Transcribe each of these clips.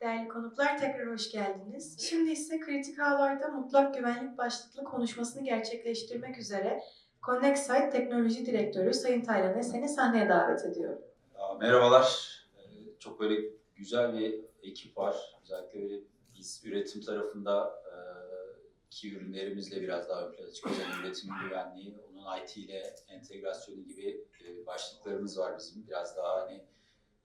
Değerli konuklar tekrar hoş geldiniz. Şimdi ise kritik ağlarda mutlak güvenlik başlıklı konuşmasını gerçekleştirmek üzere Connect Teknoloji Direktörü Sayın Taylan Esen'i sahneye davet ediyorum. Merhabalar. Ee, Çok böyle güzel bir ekip var. Özellikle böyle biz üretim tarafında e, ki ürünlerimizle biraz daha ön plana çıkacak. Üretim güvenliği, onun IT ile entegrasyonu gibi e, başlıklarımız var bizim. Biraz daha hani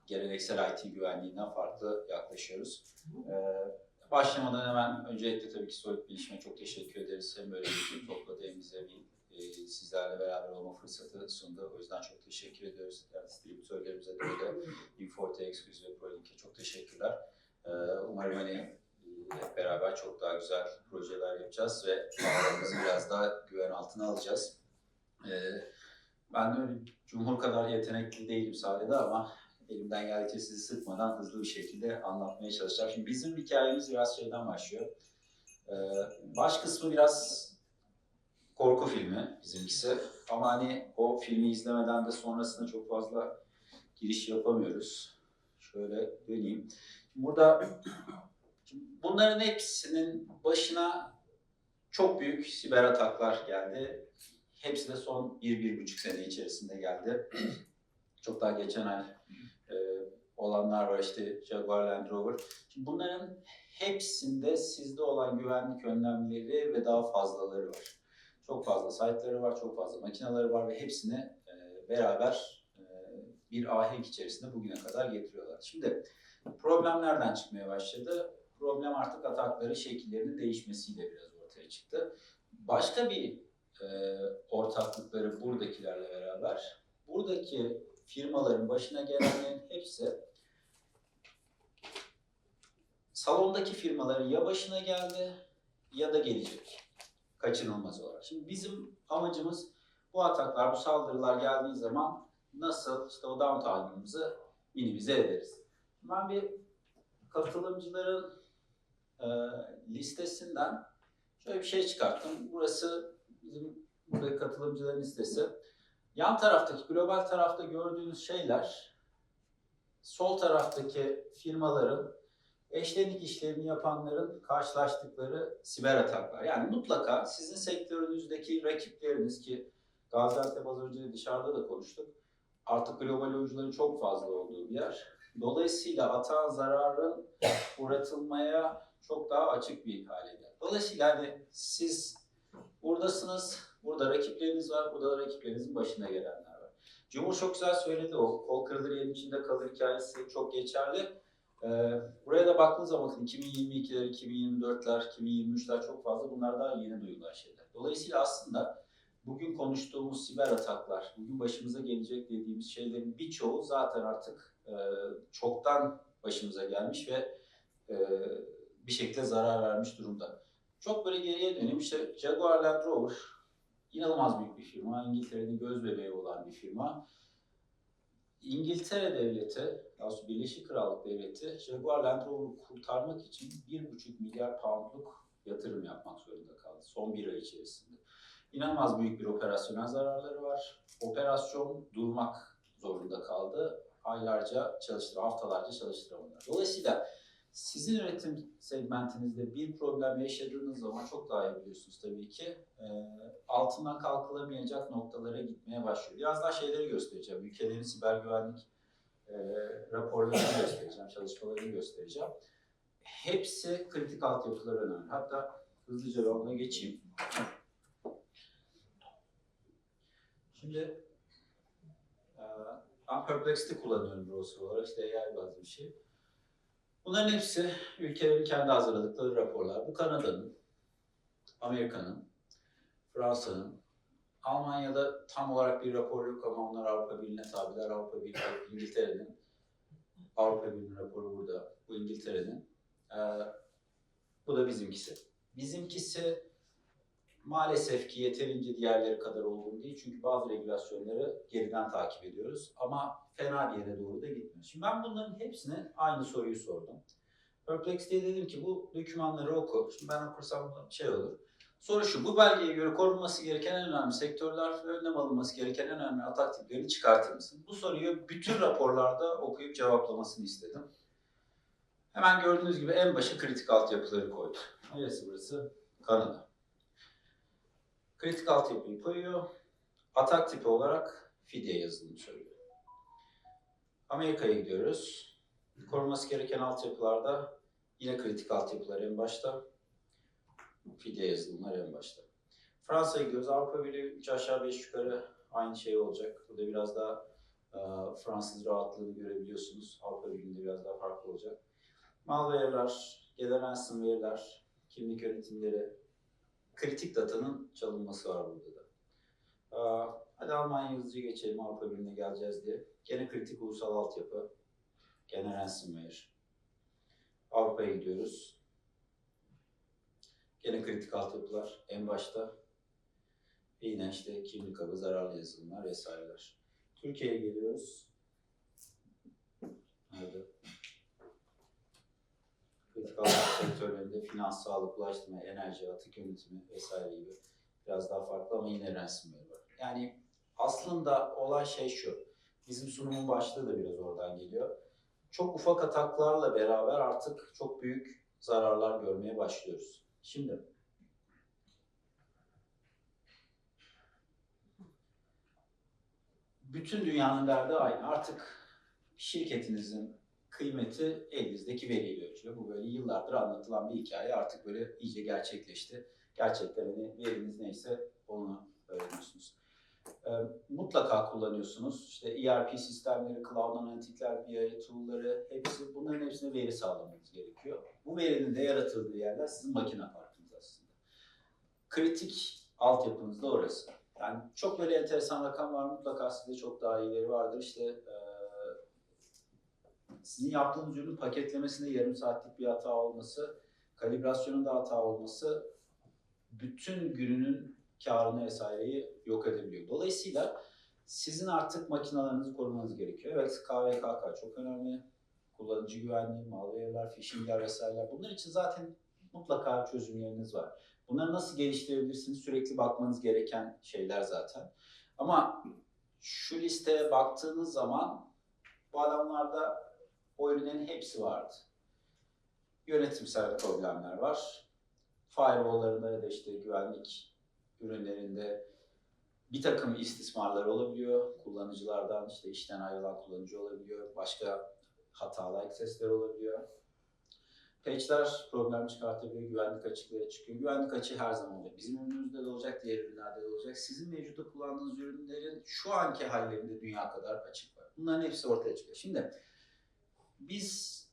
geleneksel IT güvenliğinden farklı yaklaşıyoruz. Ee, Başlamadan hemen öncelikle tabii ki Solid Bilişim'e çok teşekkür ederiz. Hem böyle bir gün topladı hem bize bir e, sizlerle beraber olma fırsatı sundu. O yüzden çok teşekkür ediyoruz. Yani distribütörlerimize de öyle. Inforte, Exclusive ve ProLink'e çok teşekkürler. Umarım hani e, hep beraber çok daha güzel projeler yapacağız ve ağlarımızı biraz daha güven altına alacağız. Ee, ben öyle Cumhur kadar yetenekli değilim sahnede ama elimden geldikçe sizi sıkmadan hızlı bir şekilde anlatmaya çalışacağım. Şimdi bizim hikayemiz biraz şeyden başlıyor. Ee, baş kısmı biraz korku filmi bizimkisi. Ama hani o filmi izlemeden de sonrasında çok fazla giriş yapamıyoruz. Şöyle döneyim. Burada bunların hepsinin başına çok büyük siber ataklar geldi. Hepsi de son 1-1,5 sene içerisinde geldi. çok daha geçen ay e, olanlar var işte Jaguar Land Rover. Şimdi bunların hepsinde sizde olan güvenlik önlemleri ve daha fazlaları var. Çok fazla site'ları var, çok fazla makineleri var ve hepsini e, beraber e, bir ahenk içerisinde bugüne kadar getiriyorlar. Şimdi problem nereden çıkmaya başladı? Problem artık atakların şekillerinin değişmesiyle biraz ortaya çıktı. Başka bir e, ortaklıkları buradakilerle beraber buradaki firmaların başına gelenlerin hepsi salondaki firmaların ya başına geldi ya da gelecek kaçınılmaz olarak. Şimdi bizim amacımız bu ataklar, bu saldırılar geldiği zaman nasıl işte o downtime'ımızı minimize ederiz. Ben bir katılımcıların e, listesinden şöyle bir şey çıkarttım. Burası bizim buradaki katılımcıların listesi. Yan taraftaki, global tarafta gördüğünüz şeyler sol taraftaki firmaların eşlenik işlerini yapanların karşılaştıkları siber ataklar. Yani mutlaka sizin sektörünüzdeki rakipleriniz ki Gaziantep az önce dışarıda da konuştuk. Artık global oyuncuların çok fazla olduğu bir yer. Dolayısıyla atağın zararın uğratılmaya çok daha açık bir hale geldi. Dolayısıyla hani siz buradasınız, burada rakipleriniz var, burada da rakiplerinizin başına gelenler var. Cumhur çok güzel söyledi o kol kırılır yerin içinde kalır hikayesi çok geçerli. Ee, buraya da baktığınız zaman bakın 2022'ler, 2024'ler, 2023'ler çok fazla bunlar daha yeni duyulan şeyler. Dolayısıyla aslında bugün konuştuğumuz siber ataklar, bugün başımıza gelecek dediğimiz şeylerin birçoğu zaten artık e, çoktan başımıza gelmiş ve e, bir şekilde zarar vermiş durumda. Çok böyle geriye döneyim işte Jaguar Land Rover inanılmaz büyük bir firma. İngiltere'nin göz bebeği olan bir firma. İngiltere devleti, daha Birleşik Krallık devleti Jaguar Land Rover'ı kurtarmak için 1,5 milyar poundluk yatırım yapmak zorunda kaldı son bir ay içerisinde. İnanılmaz büyük bir operasyonel zararları var. Operasyon durmak zorunda kaldı. Aylarca çalıştı, haftalarca çalıştıramadılar. Dolayısıyla sizin üretim segmentinizde bir problem yaşadığınız zaman çok daha iyi biliyorsunuz tabii ki. E, altından kalkılamayacak noktalara gitmeye başlıyor. Biraz daha şeyleri göstereceğim. Ülkelerin siber güvenlik e, raporlarını göstereceğim, çalışmalarını göstereceğim. Hepsi kritik altyapılar önemli. Hatta hızlıca ben ona geçeyim. Şimdi e, ben Perplexity kullanıyorum browser olarak. İşte AI bazlı bir şey. Bunların hepsi ülkelerin kendi hazırladıkları raporlar. Bu Kanada'nın, Amerika'nın, Fransa'nın, Almanya'da tam olarak bir rapor yok ama onlar Avrupa Birliği'ne tabiler. Avrupa Birliği, İngiltere'nin, Avrupa Birliği'nin raporu burada. Bu İngiltere'nin. Ee, bu da bizimkisi. Bizimkisi maalesef ki yeterince diğerleri kadar olgun değil. Çünkü bazı regülasyonları geriden takip ediyoruz. Ama fena bir yere doğru da gitmiyor. Şimdi ben bunların hepsine aynı soruyu sordum. Perplexity'ye dedim ki bu dokümanları oku. Şimdi ben okursam şey olur. Soru şu, bu belgeye göre korunması gereken en önemli sektörler ve önlem alınması gereken en önemli atak tiplerini çıkartır mısın? Bu soruyu bütün raporlarda okuyup cevaplamasını istedim. Hemen gördüğünüz gibi en başa kritik altyapıları koydu. Neresi burası? Kanada. Kritik altyapıyı koyuyor. Atak tipi olarak fidye yazılımı söylüyor. Amerika'ya gidiyoruz. Korunması gereken altyapılarda yine kritik altyapılar en başta. Fidye yazılımlar en başta. Fransa'ya gidiyoruz. Avrupa Birliği 3 aşağı 5 yukarı aynı şey olacak. Burada biraz daha e, Fransız rahatlığını görebiliyorsunuz. Avrupa Birliği'nde biraz daha farklı olacak. Malware'ler, gelen ransomware'ler, kimlik yönetimleri, kritik datanın çalınması var burada da. Hadi Almanya hızlıca geçelim Avrupa Birliği'ne geleceğiz diye. Gene kritik ulusal altyapı, gene ransomware. Avrupa'ya gidiyoruz. Gene kritik altyapılar en başta. Yine işte kimlik avı, zararlı yazılımlar vesaireler. Türkiye'ye geliyoruz. Nerede? Altyapı sektörlerinde finans, sağlık, ulaştırma, enerji, atık yönetimi vesaire gibi biraz daha farklı ama yine ransomware var. Yani aslında olan şey şu. Bizim sunumun başlığı da biraz oradan geliyor. Çok ufak ataklarla beraber artık çok büyük zararlar görmeye başlıyoruz. Şimdi bütün dünyanın derdi aynı. Artık şirketinizin kıymeti elinizdeki veriyle ölçülüyor. Bu böyle yıllardır anlatılan bir hikaye artık böyle iyice gerçekleşti. Gerçekten hani veriniz neyse onu öğreniyorsunuz. Ee, mutlaka kullanıyorsunuz. İşte ERP sistemleri, cloud analitikler, BI tool'ları hepsi bunların hepsine veri sağlamanız gerekiyor. Bu verinin de yaratıldığı yerler sizin makine parkınız aslında. Kritik altyapınız da orası. Yani çok böyle enteresan rakam var mutlaka sizde çok daha iyileri vardır. İşte eee, sizin yaptığınız ürünün paketlemesinde yarım saatlik bir hata olması, kalibrasyonunda hata olması bütün gününün karını vesaireyi yok edebiliyor. Dolayısıyla sizin artık makinalarınızı korumanız gerekiyor. Evet KVKK çok önemli. Kullanıcı güvenliği, malware'ler, phishing'ler vesaireler. Bunlar için zaten mutlaka çözümleriniz var. Bunları nasıl geliştirebilirsiniz sürekli bakmanız gereken şeyler zaten. Ama şu listeye baktığınız zaman bu adamlarda o ürünlerin hepsi vardı. Yönetimsel problemler var. Firewall'larında ya da işte güvenlik ürünlerinde bir takım istismarlar olabiliyor. Kullanıcılardan işte işten ayrılan kullanıcı olabiliyor. Başka hatalı access'ler olabiliyor. Patch'ler problem çıkartabiliyor, güvenlik açıkları çıkıyor. Güvenlik açığı her zaman oluyor. Bizim ürünümüzde de olacak, diğer ürünlerde de olacak. Sizin mevcutta kullandığınız ürünlerin şu anki hallerinde dünya kadar açık var. Bunların hepsi ortaya çıkıyor. Şimdi biz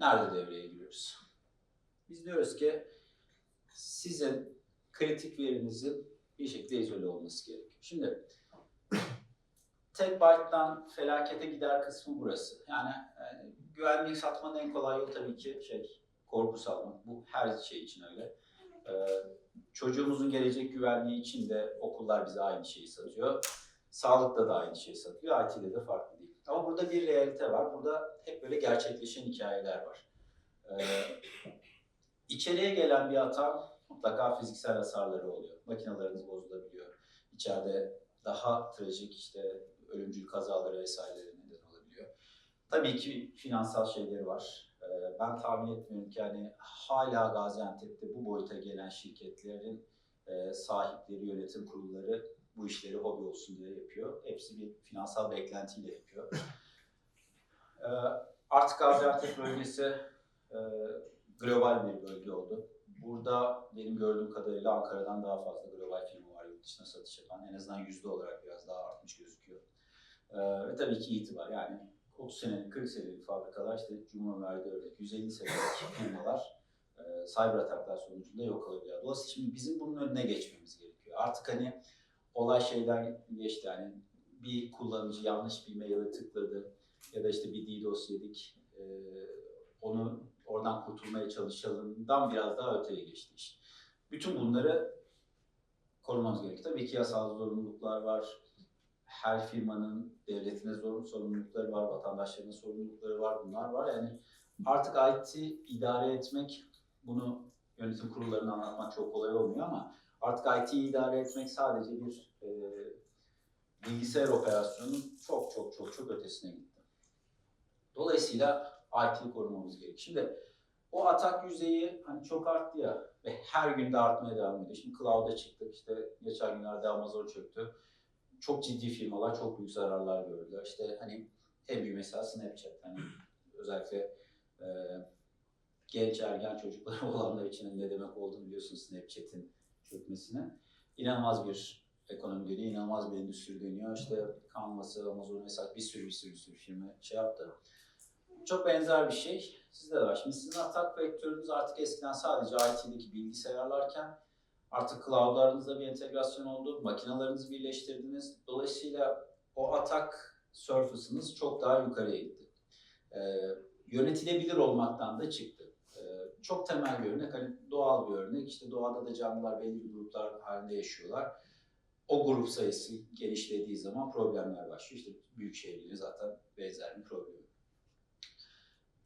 nerede devreye giriyoruz? Biz diyoruz ki sizin kritik verinizin bir şekilde izole olması gerekiyor. Şimdi tek byte'dan felakete gider kısmı burası. Yani e, güvenliği satmanın en kolay yolu tabii ki şey korku salmak. Bu her şey için öyle. E, çocuğumuzun gelecek güvenliği için de okullar bize aynı şeyi satıyor. Sağlıkta da aynı şeyi satıyor. IT'de de farklı. Ama burada bir realite var. Burada hep böyle gerçekleşen hikayeler var. E, içeriye gelen bir hata mutlaka fiziksel hasarları oluyor. Makinalarınız bozulabiliyor. İçeride daha trajik işte ölümcül kazaları vesairelere neden olabiliyor. Tabii ki finansal şeyleri var. Ee, Ben tahmin etmiyorum ki hani hala Gaziantep'te bu boyuta gelen şirketlerin e, sahipleri, yönetim kurulları bu işleri hobi olsun diye yapıyor. Hepsi bir finansal beklentiyle yapıyor. Ee, Artık Gaziantep bölgesi e, global bir bölge oldu. Burada benim gördüğüm kadarıyla Ankara'dan daha fazla global firma var yurt dışına satış yapan. En azından yüzde olarak biraz daha artmış gözüküyor. Ee, ve tabii ki itibar yani 30 senelik, 40 senelik fabrikalar işte Cumhur verdiği örnek 150 senelik firmalar e, cyber ataklar sonucunda yok olabiliyor. Dolayısıyla şimdi bizim bunun önüne geçmemiz gerekiyor. Artık hani olay şeyden geçti yani bir kullanıcı yanlış bir maile tıkladı ya da işte bir DDoS yedik e, onu oradan kurtulmaya çalışalımdan biraz daha öteye geçti iş. Bütün bunları korumamız gerekiyor. Tabii ki yasal zorunluluklar var. Her firmanın devletine zor sorumlulukları var, vatandaşlarına sorumlulukları var, bunlar var. Yani artık IT idare etmek, bunu yönetim kurullarını anlatmak çok kolay olmuyor ama artık IT'yi idare etmek sadece bir e, bilgisayar operasyonunun çok çok çok çok ötesine gitti. Dolayısıyla IT'yi korumamız gerekiyor. Şimdi o atak yüzeyi hani çok arttı ya ve her gün de artmaya devam ediyor. Şimdi cloud'a çıktık işte geçen günlerde Amazon çöktü. Çok ciddi firmalar çok büyük zararlar gördüler. İşte hani en büyük mesela Snapchat. Hani özellikle e, genç ergen çocukları olanlar için ne demek olduğunu biliyorsunuz Snapchat'in çökmesine. İnanılmaz bir ekonomi dönüyor, inanılmaz bir endüstri dönüyor. İşte Canvas'ı, Amazon mesela bir sürü bir sürü bir sürü firma şey yaptı. Çok benzer bir şey sizde de var. Şimdi sizin atak vektörünüz artık eskiden sadece IT'deki bilgisayarlarken artık cloudlarınızda bir entegrasyon oldu, makinalarınızı birleştirdiniz. Dolayısıyla o atak surface'ınız çok daha yukarıya gitti. Ee, yönetilebilir olmaktan da çıktı. Çok temel bir örnek, hani doğal bir örnek. İşte doğada da canlılar belli bir gruplar halinde yaşıyorlar. O grup sayısı genişlediği zaman problemler başlıyor. İşte büyük şehirlerin zaten benzer bir problem.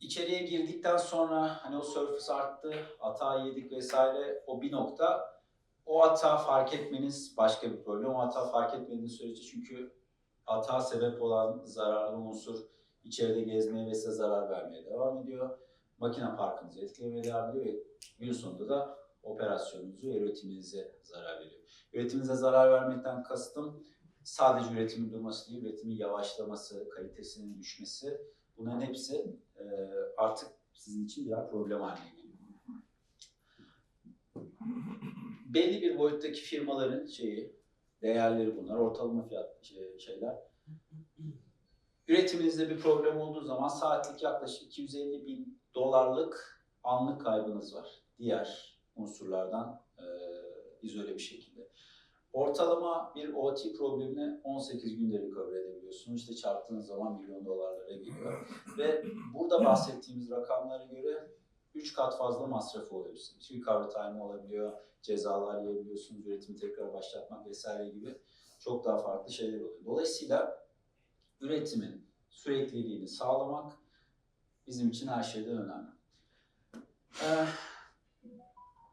İçeriye girdikten sonra hani o surface arttı, atağı yedik vesaire o bir nokta. O hata fark etmeniz başka bir problem. O hata fark etmediğiniz sürece çünkü hata sebep olan zararlı unsur içeride gezmeye ve size zarar vermeye devam ediyor. Makine parkınızı etkilemeye ve gün sonunda da operasyonunuzu, üretiminize zarar veriyor. Üretiminize zarar vermekten kastım sadece üretimin durması değil, üretimin yavaşlaması, kalitesinin düşmesi. Bunların hepsi e, artık sizin için birer problem haline geliyor. Belli bir boyuttaki firmaların şeyi, değerleri bunlar, ortalama fiyat şey- şeyler. Üretiminizde bir problem olduğu zaman saatlik yaklaşık 250 bin dolarlık anlık kaybınız var. Diğer unsurlardan e, izole bir şekilde. Ortalama bir OT problemini 18 günde recover edebiliyorsunuz. İşte çarptığınız zaman milyon dolarlara geliyor. Ve burada bahsettiğimiz rakamlara göre 3 kat fazla masrafı. İşte recovery time olabiliyor, cezalar yiyebiliyorsunuz, üretimi tekrar başlatmak vesaire gibi çok daha farklı şeyler oluyor. Dolayısıyla üretimin sürekliliğini sağlamak bizim için her şeyden önemli. Ee,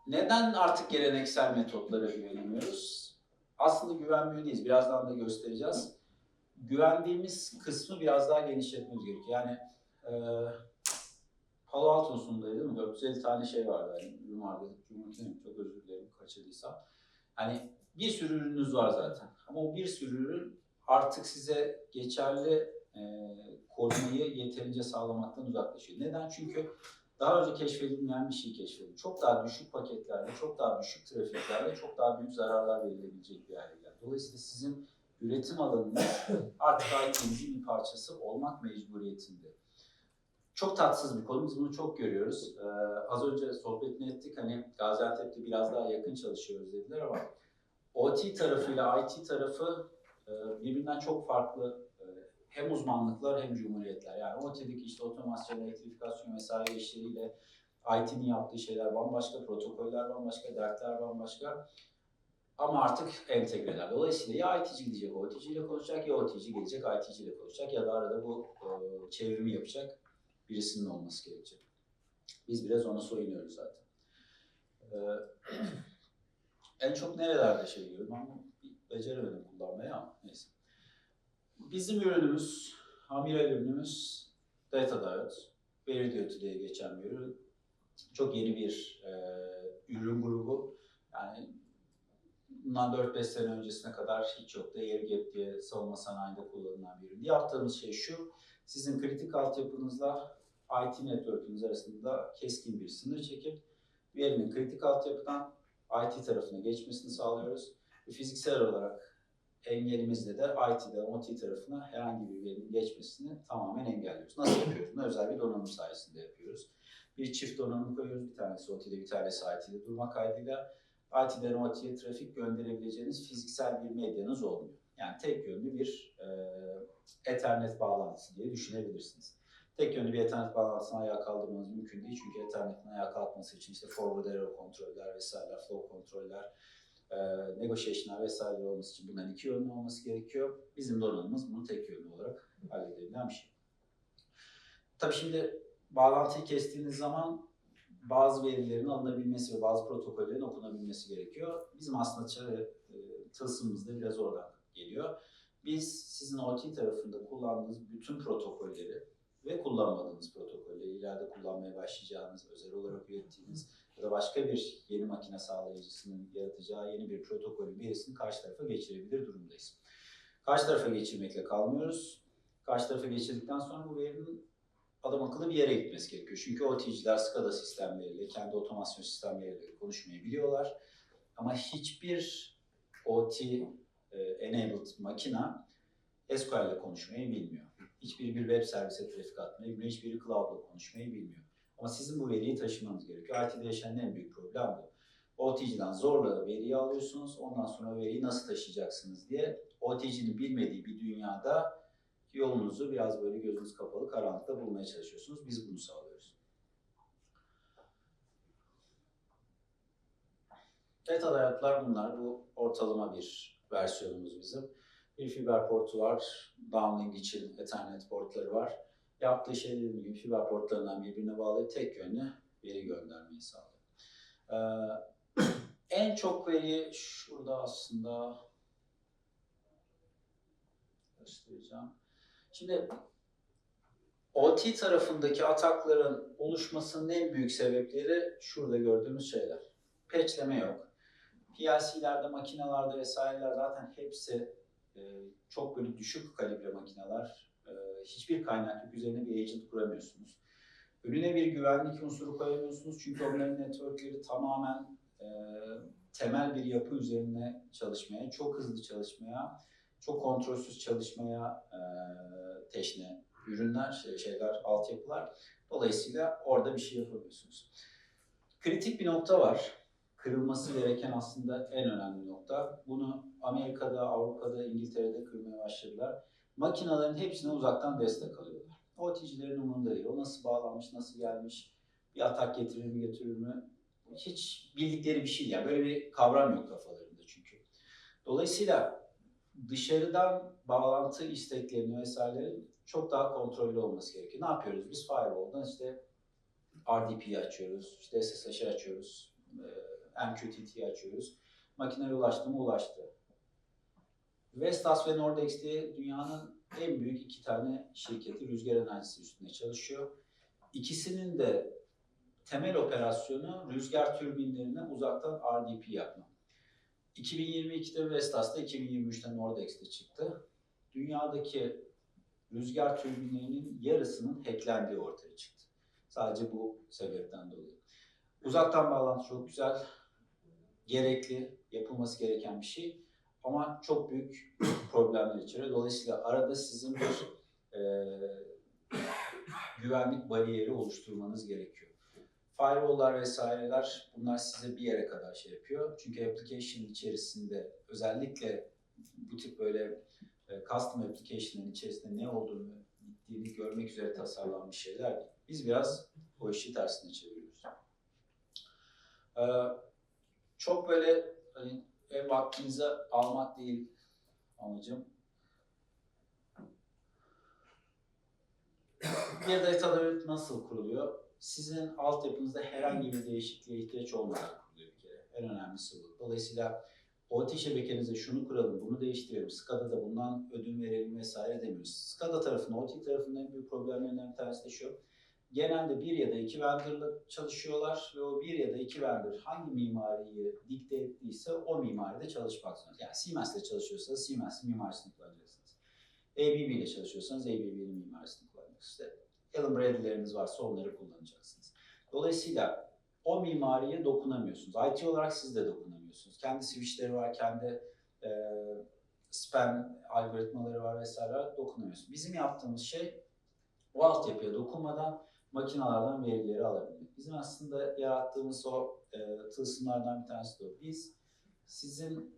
neden artık geleneksel metotlara güvenemiyoruz? Aslında güvenmiyor değiliz. Birazdan da göstereceğiz. Güvendiğimiz kısmı biraz daha genişletmemiz gerekiyor. Yani e, Palo Alto'nun sunumdaydı değil mi? 450 tane şey vardı. Yani ürün vardı. Çok özür dilerim kaçırdıysam. Hani bir sürü ürününüz var zaten. Ama o bir sürü ürün artık size geçerli e, korumayı yeterince sağlamaktan uzaklaşıyor. Neden? Çünkü daha önce keşfedilmeyen bir şey keşfedildi. Çok daha düşük paketlerde, çok daha düşük trafiklerde çok daha büyük zararlar verilebilecek bir hale geldi. Dolayısıyla sizin üretim alanınız artık IT'nizin bir parçası olmak mecburiyetinde. Çok tatsız bir konu. Biz bunu çok görüyoruz. Ee, az önce sohbetini ettik. Hani Gaziantep'te biraz daha yakın çalışıyoruz dediler ama OT tarafıyla IT tarafı birbirinden çok farklı e, hem uzmanlıklar hem cumhuriyetler. Yani OT'deki işte otomasyon, elektrifikasyon vesaire işleriyle IT'nin yaptığı şeyler bambaşka, protokoller bambaşka, dertler bambaşka. Ama artık entegreler. Dolayısıyla ya IT'ci gidecek OT'ci ile konuşacak ya OT'ci gelecek IT'ci ile konuşacak ya da arada bu e, çevrimi yapacak birisinin olması gerekecek. Biz biraz ona soyunuyoruz zaten. Ee, en çok nerelerde şey görüyorum ama beceremedim kullanmayı ama neyse. Bizim ürünümüz, amiral ürünümüz Data Diode. Veri Diode diye geçen bir ürün. Çok yeni bir e, ürün grubu. Yani bundan 4-5 sene öncesine kadar hiç yoktu. Air Gap diye savunma sanayinde kullanılan bir ürün. Yaptığımız şey şu, sizin kritik altyapınızla IT network'ünüz arasında keskin bir sınır çekip verinin kritik altyapıdan IT tarafına geçmesini sağlıyoruz. Fiziksel olarak engelimizle de IT'den OT tarafına herhangi bir verinin geçmesini tamamen engelliyoruz. Nasıl yapıyoruz? Bunu özel bir donanım sayesinde yapıyoruz. Bir çift donanım koyuyoruz. Bir tanesi OT'de, bir tanesi IT'de durma kaydıyla. IT'den OT'ye trafik gönderebileceğiniz fiziksel bir medyanız olmuyor. Yani tek yönlü bir e, Ethernet bağlantısı diye düşünebilirsiniz. Tek yönlü bir Ethernet bağlantısını ayağa kaldırmanız mümkün değil. Çünkü Ethernet'in ayağa kalkması için işte forward error kontroller vesaire, flow kontroller, e, negotiation'lar vesaire olması için bunların iki yönlü olması gerekiyor. Bizim donanımımız bunu tek yönlü olarak halledebilen bir şey. Tabii şimdi bağlantıyı kestiğiniz zaman bazı verilerin alınabilmesi ve bazı protokollerin okunabilmesi gerekiyor. Bizim aslında çare, tılsımımız da biraz oradan geliyor. Biz sizin OT tarafında kullandığınız bütün protokolleri ve kullanmadığınız protokolleri, ileride kullanmaya başlayacağınız, özel olarak ürettiğiniz ya da başka bir yeni makine sağlayıcısının yaratacağı yeni bir protokolün verisini karşı tarafa geçirebilir durumdayız. Karşı tarafa geçirmekle kalmıyoruz. Karşı tarafa geçirdikten sonra bu verinin adam akıllı bir yere gitmesi gerekiyor. Çünkü OT'ciler SCADA sistemleriyle, kendi otomasyon sistemleriyle konuşmayı biliyorlar. Ama hiçbir OT e, enabled makina SQL ile konuşmayı bilmiyor. Hiçbiri bir web servise trafik atmayı bilmiyor, hiçbiri cloud ile konuşmayı bilmiyor. Ama sizin bu veriyi taşımanız gerekiyor. IT'de yaşanan en büyük problem bu. OT'ciden zorla veriyi alıyorsunuz, ondan sonra veriyi nasıl taşıyacaksınız diye OT'cinin bilmediği bir dünyada yolunuzu biraz böyle gözünüz kapalı karanlıkta bulmaya çalışıyorsunuz. Biz bunu sağlıyoruz. Data hayatlar bunlar. Bu ortalama bir versiyonumuz bizim. Bir fiber portu var. Downlink için Ethernet portları var. Yaptığı şey dediğim gibi fiber portlarından birbirine bağlayıp tek yönlü veri göndermeyi sağlıyor. Ee, en çok veriyi şurada aslında göstereceğim. Şimdi OT tarafındaki atakların oluşmasının en büyük sebepleri şurada gördüğümüz şeyler. Patchleme yok. PLC'lerde, makinalarda vesaireler zaten hepsi e, çok böyle düşük kalibre makineler. Hiçbir kaynak yok. Üzerine bir agent kuramıyorsunuz. Önüne bir güvenlik unsuru koyamıyorsunuz. Çünkü onların networkleri tamamen e, temel bir yapı üzerine çalışmaya, çok hızlı çalışmaya, çok kontrolsüz çalışmaya e, teşne ürünler, şey, şeyler, altyapılar. Dolayısıyla orada bir şey yapamıyorsunuz. Kritik bir nokta var. Kırılması gereken aslında en önemli nokta. Bunu Amerika'da, Avrupa'da, İngiltere'de kırmaya başladılar. Makinelerin hepsine uzaktan destek alıyorlar. OT'cilerin umurunda değil. O nasıl bağlanmış, nasıl gelmiş, bir atak getirir mi, götürür mü? Hiç bildikleri bir şey yani. Böyle bir kavram yok kafalarında çünkü. Dolayısıyla dışarıdan bağlantı isteklerini vesaire çok daha kontrollü olması gerekiyor. Ne yapıyoruz? Biz firewall'dan işte RDP'yi açıyoruz, işte SSH'ı açıyoruz, MQTT'yi açıyoruz. Makineye ulaştı mı ulaştı. Vestas ve Nordex diye dünyanın en büyük iki tane şirketi rüzgar enerjisi üstünde çalışıyor. İkisinin de temel operasyonu rüzgar türbinlerine uzaktan RDP yapma. 2022'de Vestas'ta, 2023'te Nordex'te çıktı. Dünyadaki rüzgar türbinlerinin yarısının hacklendiği ortaya çıktı. Sadece bu sebepten dolayı. Uzaktan bağlantı çok güzel, gerekli, yapılması gereken bir şey. Ama çok büyük problemler içeriyor. Dolayısıyla arada sizin bir e, güvenlik bariyeri oluşturmanız gerekiyor. Firewall'lar vesaireler bunlar size bir yere kadar şey yapıyor. Çünkü application içerisinde özellikle bu tip böyle e, custom application'ın içerisinde ne olduğunu gittiğini görmek üzere tasarlanmış şeyler. Biz biraz o işi tersine çeviriyoruz. Ee, çok böyle hani ev vaktinizi almak değil amacım. Bir database nasıl kuruluyor? Sizin altyapınızda herhangi bir değişikliğe ihtiyaç olmadan kuruluyor bir kere. En önemlisi bu. Dolayısıyla OT şebekenize şunu kuralım, bunu değiştirelim, SCADA'da bundan ödün verelim vesaire demiyoruz. SCADA tarafında, OT tarafında en büyük problemlerinden bir tanesi de şu. Genelde bir ya da iki vendorla çalışıyorlar ve o bir ya da iki vendor hangi mimariyi dikte ettiyse o mimaride çalışmak zorunda. Yani Siemens ile çalışıyorsanız Siemens mimarisini kullanacaksınız. ABB ile çalışıyorsanız ABB'nin mimarisini kullanacaksınız. İşte Allen Bradley'leriniz varsa onları kullanacaksınız. Dolayısıyla o mimariye dokunamıyorsunuz. IT olarak siz de dokunamıyorsunuz. Kendi switchleri var, kendi e, span algoritmaları var vesaire dokunamıyorsunuz. Bizim yaptığımız şey o altyapıya dokunmadan makinalardan verileri alabilmek. Bizim aslında yarattığımız o e, tılsımlardan bir tanesi de o. Biz sizin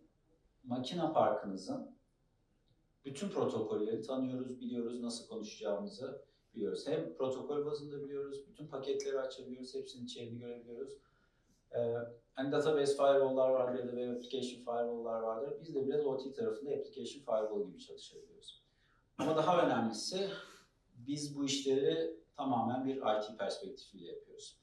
makina parkınızın bütün protokolleri tanıyoruz, biliyoruz nasıl konuşacağımızı biliyoruz. Hem protokol bazında biliyoruz, bütün paketleri açabiliyoruz, hepsinin içeriğini görebiliyoruz. Ee, hani database firewall'lar vardır ya da web application firewall'lar vardır. Biz de biraz OT tarafında application firewall gibi çalışabiliyoruz. Ama daha önemlisi biz bu işleri tamamen bir IT perspektifiyle yapıyoruz.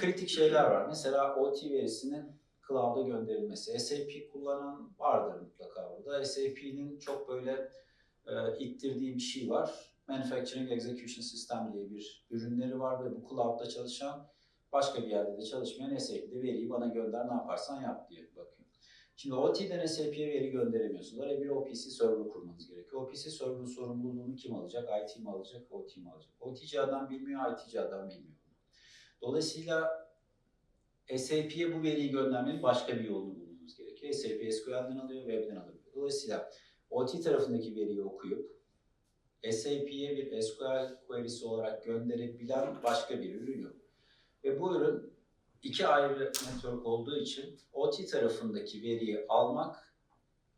kritik şeyler var. Mesela OT verisinin cloud'a gönderilmesi. SAP kullanan vardır mutlaka burada. SAP'nin çok böyle e, ittirdiği bir şey var. Manufacturing Execution System diye bir ürünleri var ve bu cloud'da çalışan başka bir yerde de çalışmayan SAP'de veriyi bana gönder ne yaparsan yap diye bakıyor. Şimdi OT'den SAP'ye veri gönderemiyorsunuz. Oraya bir OPC server kurmanız gerekiyor. OPC server'ın sorumluluğunu kim alacak? IT mi alacak? OT mi alacak? OT'ci adam bilmiyor, IT'ci adam bilmiyor. Dolayısıyla SAP'ye bu veriyi göndermenin başka bir yolunu bulmamız gerekiyor. SAP SQL'den alıyor, web'den alıyor. Dolayısıyla OT tarafındaki veriyi okuyup SAP'ye bir SQL query'si olarak gönderebilen başka bir ürün yok. Ve bu ürün iki ayrı network olduğu için OT tarafındaki veriyi almak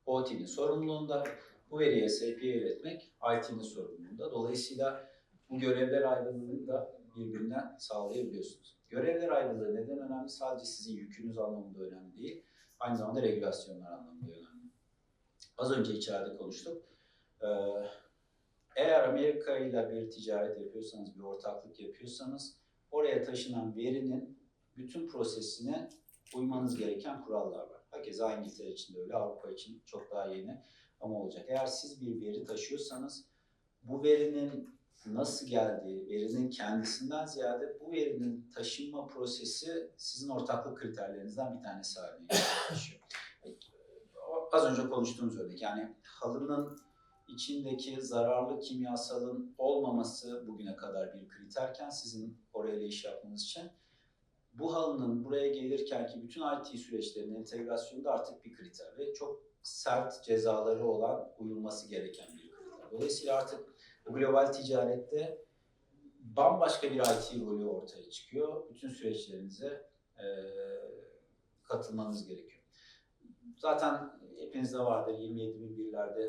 OT'nin sorumluluğunda, bu veriyi SAP'ye iletmek IT'nin sorumluluğunda. Dolayısıyla bu görevler ayrılığını da birbirinden sağlayabiliyorsunuz. Görevler ayrılığı neden önemli? Sadece sizin yükünüz anlamında önemli değil. Aynı zamanda regülasyonlar anlamında önemli. Az önce içeride konuştuk. Ee, eğer Amerika ile bir ticaret yapıyorsanız, bir ortaklık yapıyorsanız oraya taşınan verinin bütün prosesine uymanız gereken kurallar var. Hakeza İngiltere için de öyle, Avrupa için çok daha yeni ama olacak. Eğer siz bir veri taşıyorsanız bu verinin nasıl geldiği, verinin kendisinden ziyade bu verinin taşınma prosesi sizin ortaklık kriterlerinizden bir tanesi haline gelişiyor. Az önce konuştuğumuz örnek yani halının içindeki zararlı kimyasalın olmaması bugüne kadar bir kriterken sizin orayla iş yapmanız için bu halının buraya gelirken ki bütün IT süreçlerinin entegrasyonu da artık bir kriter ve çok sert cezaları olan uyulması gereken bir kriter. Dolayısıyla artık global ticarette bambaşka bir IT rolü ortaya çıkıyor. Bütün süreçlerinize e, katılmanız gerekiyor. Zaten hepinizde vardır 27 bin birlerde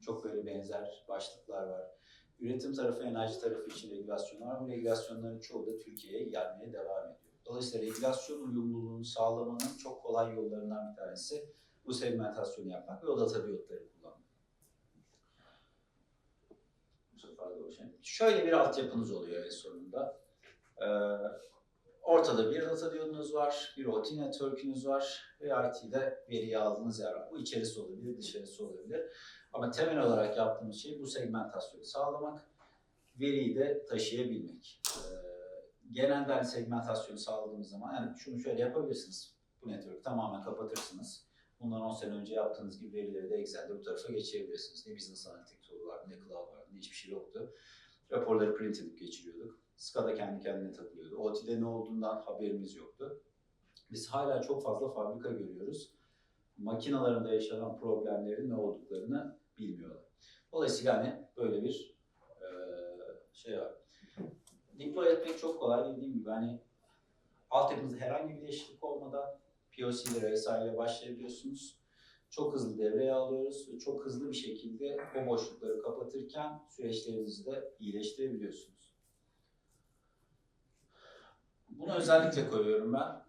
çok böyle benzer başlıklar var. Üretim tarafı, enerji tarafı için regülasyonlar. Bu regülasyonların çoğu da Türkiye'ye gelmeye devam ediyor. Dolayısıyla regülasyon uyumluluğunu sağlamanın çok kolay yollarından bir tanesi bu segmentasyonu yapmak ve o data diyotları kullanmak. Bu sefer de o şey. Şöyle bir altyapınız oluyor en sonunda. Ee, ortada bir data diyodunuz var, bir OT network'ünüz var ve IT'de veriyi aldığınız yer var. Bu içerisi olabilir, dışarısı olabilir. Ama temel olarak yaptığımız şey bu segmentasyonu sağlamak, veriyi de taşıyabilmek. Ee, genelde hani segmentasyonu sağladığımız zaman yani şunu şöyle yapabilirsiniz. Bu network tamamen kapatırsınız. Bundan 10 sene önce yaptığınız gibi verileri de Excel'de bu tarafa geçirebilirsiniz. Ne business analytics tool vardı, ne cloud vardı, ne hiçbir şey yoktu. Raporları print edip geçiriyorduk. SCADA kendi kendine takılıyordu. OT'de ne olduğundan haberimiz yoktu. Biz hala çok fazla fabrika görüyoruz. Makinalarında yaşanan problemlerin ne olduklarını bilmiyorlar. Dolayısıyla hani böyle bir şey var. Deploy etmek çok kolay dediğim gibi hani altyapınızda herhangi bir değişiklik olmadan POC'lere vesaire başlayabiliyorsunuz. Çok hızlı devreye alıyoruz ve çok hızlı bir şekilde o boşlukları kapatırken süreçlerinizi de iyileştirebiliyorsunuz. Bunu özellikle koyuyorum ben.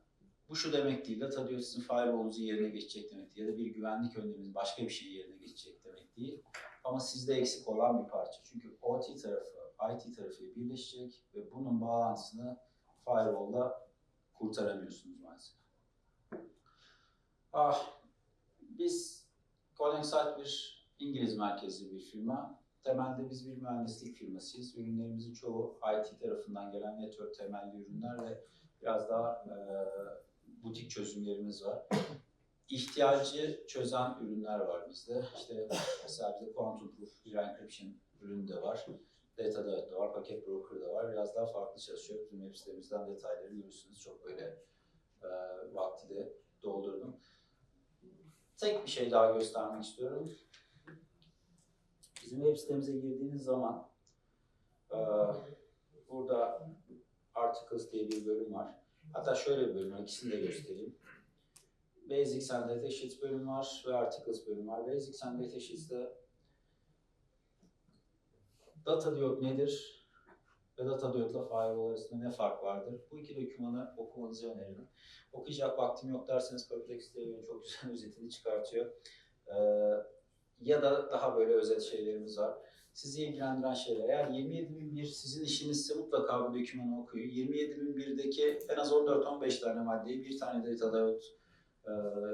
Bu şu demek değil, data diyor sizin firewall'unuzun yerine geçecek demek değil ya da bir güvenlik önleminiz başka bir şey yerine geçecek demek değil. Ama sizde eksik olan bir parça. Çünkü OT tarafı, IT tarafı birleşecek ve bunun bağlantısını firewall'da kurtaramıyorsunuz maalesef. Ah, biz Connexite bir İngiliz merkezli bir firma. Temelde biz bir mühendislik firmasıyız. Ürünlerimizin çoğu IT tarafından gelen network temelli ürünler ve biraz daha e, butik çözümlerimiz var. İhtiyacı çözen ürünler var bizde. İşte mesela bizde Quantum Proof encryption ürünü de var. Data da var, paket broker da var. Biraz daha farklı çalışıyor. Bizim web sitemizden detayları görürsünüz. Çok böyle e, vakti de doldurdum. Tek bir şey daha göstermek istiyorum. Bizim web sitemize girdiğiniz zaman e, burada Articles diye bir bölüm var. Hatta şöyle bir bölüm ikisini de göstereyim. Basics and Datasheets bölümü var ve Articles bölümü var. Basics and Datasheets'te data diyot nedir ve data diyotla firewall arasında ne fark vardır? Bu iki dokümanı okumanızı öneririm. Okuyacak vaktim yok derseniz Perplex diye çok güzel özetini çıkartıyor. Ee, ya da daha böyle özet şeylerimiz var. Sizi ilgilendiren şeyler. Eğer 27.001 sizin işinizse mutlaka bu dokümanı okuyun. 27.001'deki en az 14-15 tane maddeyi bir tane data layout e,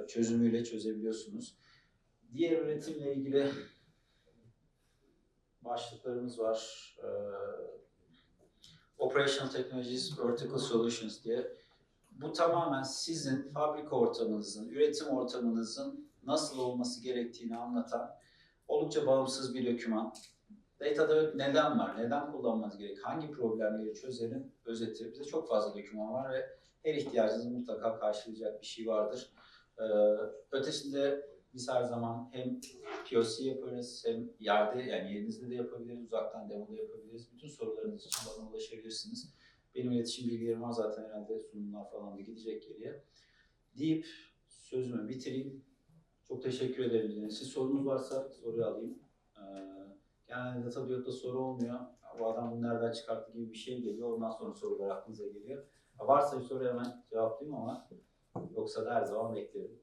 çözümüyle çözebiliyorsunuz. Diğer üretimle ilgili başlıklarımız var. E, Operational Technologies, Vertical Solutions diye. Bu tamamen sizin fabrika ortamınızın, üretim ortamınızın nasıl olması gerektiğini anlatan oldukça bağımsız bir doküman. Data'da neden var, neden kullanmanız gerek, hangi problemleri çözerin özeti. Bize çok fazla doküman var ve her ihtiyacınızı mutlaka karşılayacak bir şey vardır. Ee, ötesinde biz her zaman hem POC yaparız hem yerde yani yerinizde de yapabiliriz, uzaktan demo da yapabiliriz. Bütün sorularınız için bana ulaşabilirsiniz. Benim iletişim bilgilerim var zaten herhalde sunumlar falan da gidecek geriye. Deyip sözümü bitireyim. Çok teşekkür ederim. için. sorunuz varsa soruyu alayım. Ee, genelde data diyotla soru olmuyor. Bu adam bunu nereden çıkarttı gibi bir şey geliyor. Ondan sonra sorular aklınıza geliyor. Varsa bir soru hemen cevaplayayım ama yoksa da her zaman beklerim.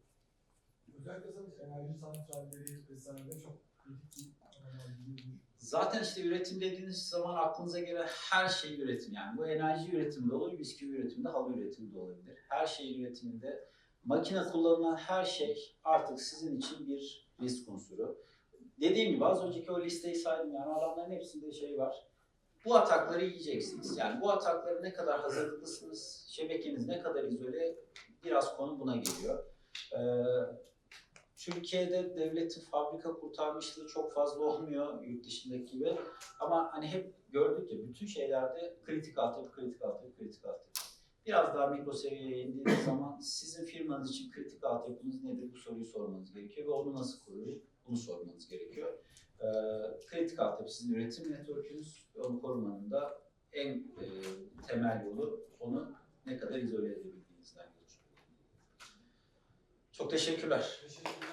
Zaten işte üretim dediğiniz zaman aklınıza gelen her şey üretim. Yani bu enerji üretimi de olur, bisküvi üretimi de, halı üretimi de olabilir. Her şeyin üretiminde makine kullanılan her şey artık sizin için bir risk unsuru. Dediğim gibi az önceki o listeyi saydım yani adamların hepsinde şey var. Bu atakları yiyeceksiniz. Yani bu atakları ne kadar hazırlıklısınız, şebekeniz ne kadar izole biraz konu buna geliyor. Ee, Türkiye'de devletin fabrika kurtarmışlığı çok fazla olmuyor yurt dışındaki gibi. Ama hani hep gördük ya bütün şeylerde kritik altyapı, kritik altyapı, kritik altyapı. Biraz daha mikro seviyeye indiğiniz zaman sizin firmanız için kritik altyapınız nedir bu soruyu sormanız gerekiyor ve onu nasıl kurulur bunu sormanız gerekiyor. Ee, kritik altyapı sizin üretim network'ünüz onu korumanın da en e, temel yolu onu ne kadar izole geçiyor. Çok teşekkürler. Teşekkürler.